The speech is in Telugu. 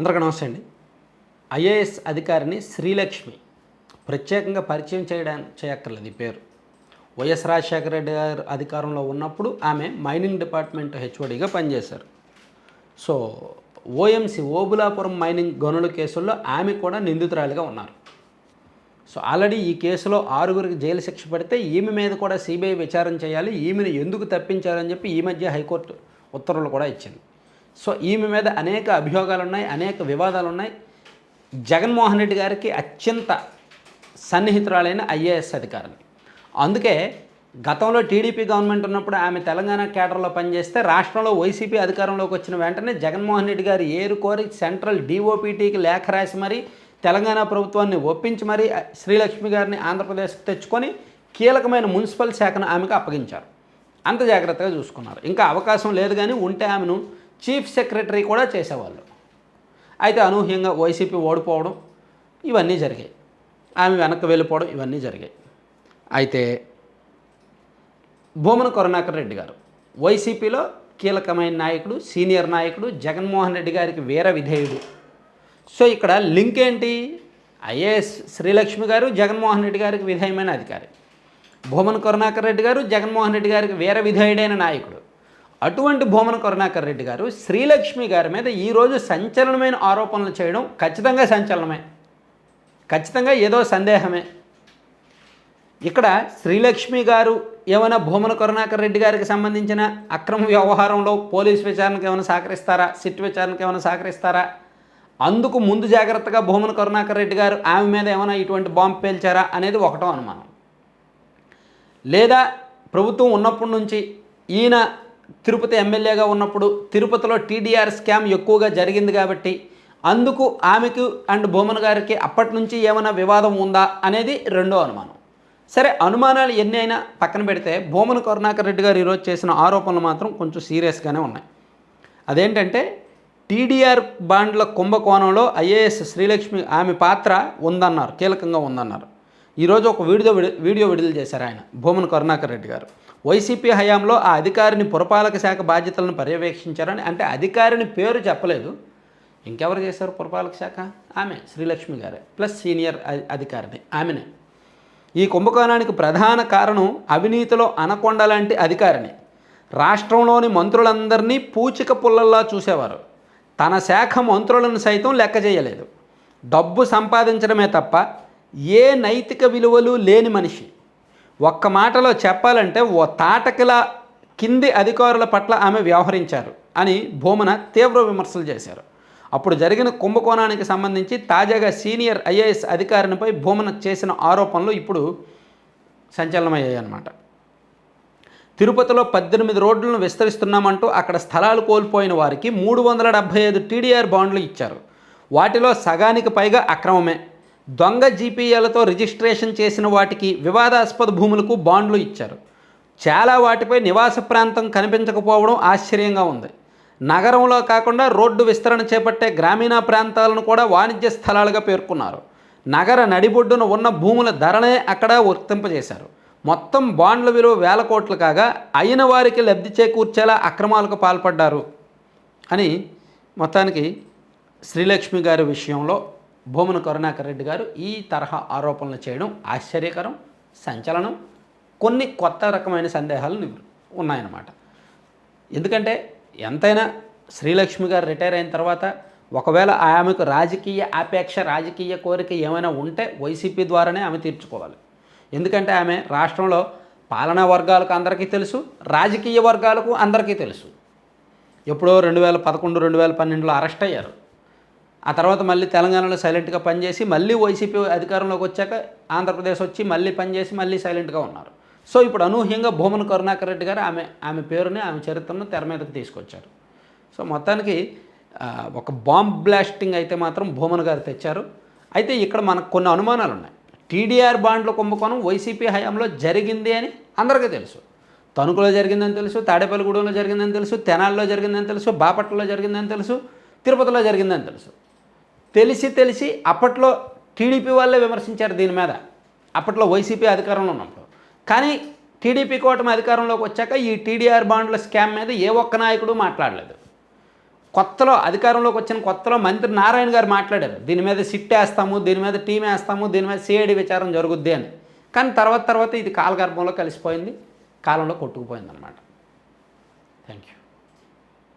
అందరికీ నమస్తే అండి. ఐఏఎస్ అధికారిని శ్రీలక్ష్మి ప్రత్యేకంగా పరిచయం చేయడానికి చేయక్కర్లేదు ఈ పేరు. వైఎస్ రాజశేఖర రెడ్డి గారు అధికారంలో ఉన్నప్పుడు ఆమె మైనింగ్ డిపార్ట్మెంట్ హెచ్ఓడిగా పనిచేశారు. సో ఓఎంసీ ఓబులాపురం మైనింగ్ గనుల కేసుల్లో ఆమె కూడా నిందితురాలిగా ఉన్నారు. సో ఆల్రెడీ ఈ కేసులో ఆరుగురికి జైలు శిక్ష పడితే ఈమె మీద కూడా సిబిఐ విచారణ చేయాలి ఈమెను ఎందుకు తప్పించారని చెప్పి ఈ మధ్య హైకోర్టు ఉత్తర్వులు కూడా ఇచ్చింది. సో ఈమె మీద అనేక అభియోగాలు ఉన్నాయి అనేక వివాదాలు ఉన్నాయి జగన్మోహన్ రెడ్డి గారికి అత్యంత సన్నిహితురాలైన ఐఏఎస్ అధికారిని అందుకే గతంలో టీడీపీ గవర్నమెంట్ ఉన్నప్పుడు ఆమె తెలంగాణ కేటర్లో పనిచేస్తే రాష్ట్రంలో వైసీపీ అధికారంలోకి వచ్చిన వెంటనే జగన్మోహన్ రెడ్డి గారు ఏరు కోరి సెంట్రల్ డిఓపిటీకి లేఖ రాసి మరీ తెలంగాణ ప్రభుత్వాన్ని ఒప్పించి మరీ శ్రీలక్ష్మి గారిని ఆంధ్రప్రదేశ్కి తెచ్చుకొని కీలకమైన మున్సిపల్ శాఖను ఆమెకు అప్పగించారు. అంత జాగ్రత్తగా చూసుకున్నారు. ఇంకా అవకాశం లేదు కానీ ఉంటే ఆమెను చీఫ్ సెక్రటరీ కూడా చేసేవాళ్ళు. అయితే అనూహ్యంగా వైసీపీ ఓడిపోవడం ఇవన్నీ జరిగాయి. ఆమె వెనక్కి వెళ్ళిపోవడం ఇవన్నీ జరిగాయి. అయితే భూమన కరుణాకర్ రెడ్డి గారు వైసీపీలో కీలకమైన నాయకుడు సీనియర్ నాయకుడు జగన్మోహన్ రెడ్డి గారికి వీర విధేయుడు. సో ఇక్కడ లింక్ ఏంటి? ఐఏఎస్ శ్రీలక్ష్మి గారు జగన్మోహన్ రెడ్డి గారికి విధేయమైన అధికారి. భూమన కరుణాకర్ రెడ్డి గారు జగన్మోహన్ రెడ్డి గారికి వీర విధేయుడైన నాయకుడు. అటువంటి భూమన కరుణాకర్ రెడ్డి గారు శ్రీలక్ష్మి గారి మీద ఈరోజు సంచలనమైన ఆరోపణలు చేయడం ఖచ్చితంగా సంచలనమే. ఖచ్చితంగా ఏదో సందేహమే. ఇక్కడ శ్రీలక్ష్మి గారు ఏమైనా భూమన కరుణాకర్ రెడ్డి గారికి సంబంధించిన అక్రమ వ్యవహారంలో పోలీస్ విచారణకు ఏమైనా సహకరిస్తారా? సిట్ విచారణకు ఏమైనా సహకరిస్తారా? అందుకు ముందు జాగ్రత్తగా భూమన కరుణాకర్ రెడ్డి గారు ఆమె మీద ఏమైనా ఇటువంటి బాంబు పేల్చారా అనేది ఒకటో అనుమానం. లేదా ప్రభుత్వం ఉన్నప్పటి నుంచి ఈయన తిరుపతి ఎమ్మెల్యేగా ఉన్నప్పుడు తిరుపతిలో టీడీఆర్ స్కామ్ ఎక్కువగా జరిగింది కాబట్టి అందుకు ఆమెకు అండ్ భూమన్ గారికి అప్పటి నుంచి ఏమైనా వివాదం ఉందా అనేది రెండో అనుమానం. సరే అనుమానాలు ఎన్ని అయినా పక్కన పెడితే భూమన కరుణాకర్ రెడ్డి గారు ఈరోజు చేసిన ఆరోపణలు మాత్రం కొంచెం సీరియస్గానే ఉన్నాయి. అదేంటంటే టీడీఆర్ బాండ్ల కుంభకోణంలో ఐఏఎస్ శ్రీలక్ష్మి ఆమె పాత్ర ఉందన్నారు కీలకంగా ఉందన్నారు. ఈరోజు ఒక వీడియో వీడియో విడుదల చేశారు ఆయన భూమన కరుణాకర్ రెడ్డి గారు. వైసీపీ హయాంలో ఆ అధికారిని పురపాలక శాఖ బాధ్యతలను పర్యవేక్షించారని అంటే అధికారిని పేరు చెప్పలేదు. ఇంకెవరు చేశారు పురపాలక శాఖ? ఆమె శ్రీలక్ష్మి గారే. ప్లస్ సీనియర్ అధికారిని ఆమెనే. ఈ కుంభకోణానికి ప్రధాన కారణం అవినీతిలో అనకొండ లాంటి అధికారిని. రాష్ట్రంలోని మంత్రులందరినీ పూచిక పుల్లల్లా చూసేవారు. తన శాఖ మంత్రులను సైతం లెక్క చేయలేదు. డబ్బు సంపాదించడమే తప్ప ఏ నైతిక విలువలు లేని మనిషి. ఒక్క మాటలో చెప్పాలంటే ఓ తాటకిల కింది అధికారుల పట్ల ఆమె వ్యవహరించారు అని భూమన తీవ్ర విమర్శలు చేశారు. అప్పుడు జరిగిన కుంభకోణానికి సంబంధించి తాజాగా సీనియర్ ఐఏఎస్ అధికారినిపై భూమన చేసిన ఆరోపణలు ఇప్పుడు సంచలనమయ్యాయి అన్నమాట తిరుపతిలో పద్దెనిమిది రోడ్లను విస్తరిస్తున్నామంటూ అక్కడ స్థలాలు కోల్పోయిన వారికి మూడు వందల డెబ్భై ఐదు టీడీఆర్ బాండ్లు ఇచ్చారు. వాటిలో సగానికి పైగా అక్రమమే. దొంగ జీపీఎలతో రిజిస్ట్రేషన్ చేసిన వాటికి వివాదాస్పద భూములకు బాండ్లు ఇచ్చారు. చాలా వాటిపై నివాస ప్రాంతం కనిపించకపోవడం ఆశ్చర్యంగా ఉంది. నగరంలో కాకుండా రోడ్డు విస్తరణ చేపట్టే గ్రామీణ ప్రాంతాలను కూడా వాణిజ్య స్థలాలుగా పేర్కొన్నారు. నగర నడిబొడ్డున ఉన్న భూముల ధరనే అక్కడ వర్తింపజేశారు. మొత్తం బాండ్ల విలువ వేల కోట్లు కాగా అయిన వారికి లబ్ధి చేకూర్చేలా అక్రమాలకు పాల్పడ్డారు అని మొత్తానికి శ్రీలక్ష్మి గారి విషయంలో భూమన కరుణాకర్ రెడ్డి గారు ఈ తరహా ఆరోపణలు చేయడం ఆశ్చర్యకరం సంచలనం కొన్ని కొత్త రకమైన సందేహాలు ఉన్నాయన్నమాట. ఎందుకంటే ఎంతైనా శ్రీలక్ష్మి గారు రిటైర్ అయిన తర్వాత ఒకవేళ ఆమెకు రాజకీయ ఆపేక్ష రాజకీయ కోరిక ఏమైనా ఉంటే వైసీపీ ద్వారానే ఆమె తీర్చుకోవాలి. ఎందుకంటే ఆమె రాష్ట్రంలో పాలనా వర్గాలకు అందరికీ తెలుసు రాజకీయ వర్గాలకు అందరికీ తెలుసు. ఎప్పుడో రెండు వేల పదకొండు రెండు వేల పన్నెండులో అరెస్ట్ అయ్యారు. ఆ తర్వాత మళ్ళీ తెలంగాణలో సైలెంట్గా పనిచేసి మళ్ళీ వైసీపీ అధికారంలోకి వచ్చాక ఆంధ్రప్రదేశ్ వచ్చి మళ్ళీ పనిచేసి మళ్ళీ సైలెంట్గా ఉన్నారు. సో ఇప్పుడు అనూహ్యంగా భూమన్ కరుణాకర్ రెడ్డి గారు ఆమె ఆమె పేరుని ఆమె చరిత్రను తెర మీదకి తీసుకొచ్చారు. సో మొత్తానికి ఒక బాంబ్ బ్లాస్టింగ్ అయితే మాత్రం భూమన్ గారు తెచ్చారు. అయితే ఇక్కడ మనకు కొన్ని అనుమానాలు ఉన్నాయి. టీడీఆర్ బాండ్ల కుంభకోణం వైసీపీ హయాంలో జరిగింది అని అందరికీ తెలుసు. తణుకులో జరిగిందని తెలుసు తాడేపల్లిగూడెంలో జరిగిందని తెలుసు తెనాల్లో జరిగిందని తెలుసు బాపట్లలో జరిగిందని తెలుసు తిరుపతిలో జరిగిందని తెలుసు. తెలిసి తెలిసి అప్పట్లో టీడీపీ వాళ్ళే విమర్శించారు దీని మీద. అప్పట్లో వైసీపీ అధికారంలో ఉన్నప్పుడు. కానీ టీడీపీ కూటమి అధికారంలోకి వచ్చాక ఈ టీడీఆర్ బాండ్ల స్కామ్ మీద ఏ ఒక్క నాయకుడు మాట్లాడలేదు. కొత్తలో అధికారంలోకి వచ్చిన కొత్తలో మంత్రి నారాయణ గారు మాట్లాడారు. దీని మీద సిట్ వేస్తాము దీని మీద టీం వేస్తాము దీని మీద సిఐడి విచారం జరుగుద్ది అని. కానీ తర్వాత తర్వాత ఇది కాలగర్భంలో కలిసిపోయింది కాలంలో కొట్టుకుపోయింది అనమాట థ్యాంక్ యూ